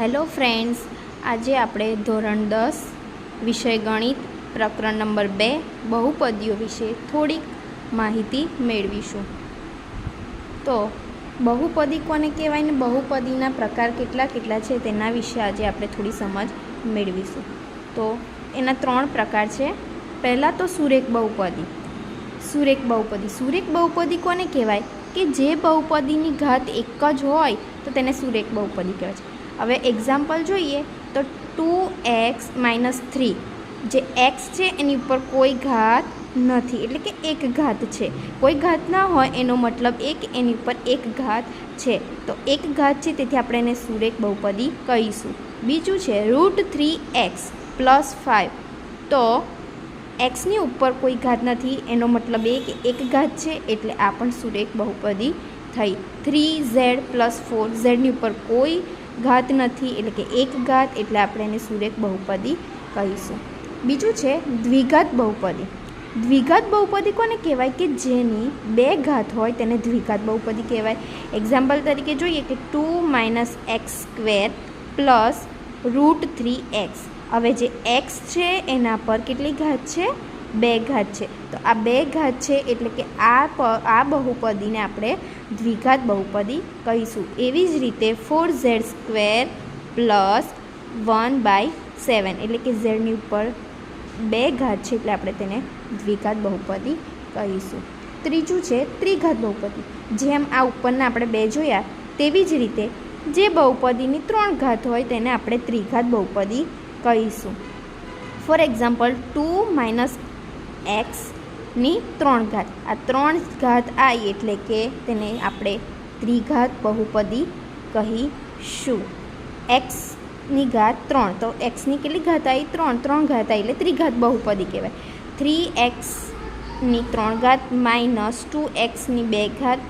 Hello friends, આજે આપણે ધોરણ દસ, વિષય ગણિત, પ્રકરણ નંબર બે, બહુપદીઓ વિશે થોડીક માહિતી મેળવીશું. તો બહુપદી કોને કહેવાય ને બહુપદીના પ્રકાર કેટલા કેટલા છે તેના વિશે આજે આપણે થોડી સમજ મેળવીશું. તો એના ત્રણ પ્રકાર છે. પહેલાં તો સુરેખ બહુપદી. સુરેખ બહુપદી. સુરેખ બહુપદી કોને કહેવાય? કે જે બહુપદીની ઘાત એક જ હોય તો તેને સુરેખ બહુપદી કહેવાય છે. હવે એક્ઝામ્પલ જોઈએ તો ટુ એક્સ માઇનસ થ્રી જે એક્સ છે એની ઉપર કોઈ ઘાત નથી, એટલે કે એક ઘાત છે. કોઈ ઘાત ના હોય એનો મતલબ એ કે એની ઉપર એક ઘાત છે. તો એક ઘાત છે તેથી આપણે એને સુરેખ બહુપદી કહીશું. બીજું છે root three x plus five તો એક્સની ઉપર કોઈ ઘાત નથી, એનો મતલબ એ કે એક ઘાત છે, એટલે આ પણ સુરેખ બહુપદી થઈ. થ્રી ઝેડ પ્લસ ફોર ઝેડની ઉપર કોઈ ઘાત નથી એટલે કે એક ઘાત એટલે આપણે એને સુરેખ બહુપદી કહીશું. બીજું છે દ્વિઘાત બહુપદી. દ્વિઘાત બહુપદી કોને કહેવાય? કે જેની બે ઘાત હોય તેને દ્વિઘાત બહુપદી કહેવાય. એક્ઝામ્પલ તરીકે જોઈએ કે two minus x square plus root three x. હવે જે એક્સ છે એના પર કેટલી ઘાત છે? બે ઘાત છે. તો આ બે ઘાત છે એટલે કે આ આ બહુપદીને આપણે દ્વિઘાત બહુપદી કહીશું. એવી જ રીતે four z square plus one by seven એટલે કે ઝેડની ઉપર બે ઘાત છે એટલે આપણે તેને દ્વિઘાત બહુપદી કહીશું. ત્રીજું છે ત્રિઘાત બહુપદી. જેમ આ ઉપરના આપણે બે જોયા, તેવી જ રીતે જે બહુપદીની ત્રણ ઘાત હોય તેને આપણે ત્રિઘાત બહુપદી કહીશું. ફોર એક્ઝામ્પલ ટુ માઇનસ એક્સની ત્રણ ઘાત. આ ત્રણ ઘાત આવી એટલે કે તેને આપણે ત્રિઘાત બહુપદી કહીશું. એક્સની ઘાત ત્રણ. તો એક્સની કેટલી ઘાત આવી ત્રણ. ત્રણ ઘાત આવી એટલે ત્રિઘાત બહુપદી કહેવાય. થ્રી એક્સની ત્રણ ઘાત માઇનસ ટુ એક્સની બે ઘાત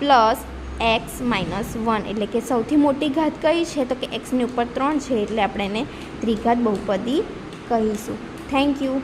પ્લસ એક્સ માઇનસ વન. એટલે કે સૌથી મોટી ઘાત કઈ છે? તો કે એક્સની ઉપર ત્રણ છે એટલે આપણે એને ત્રિઘાત બહુપદી કહીશું. Thank you.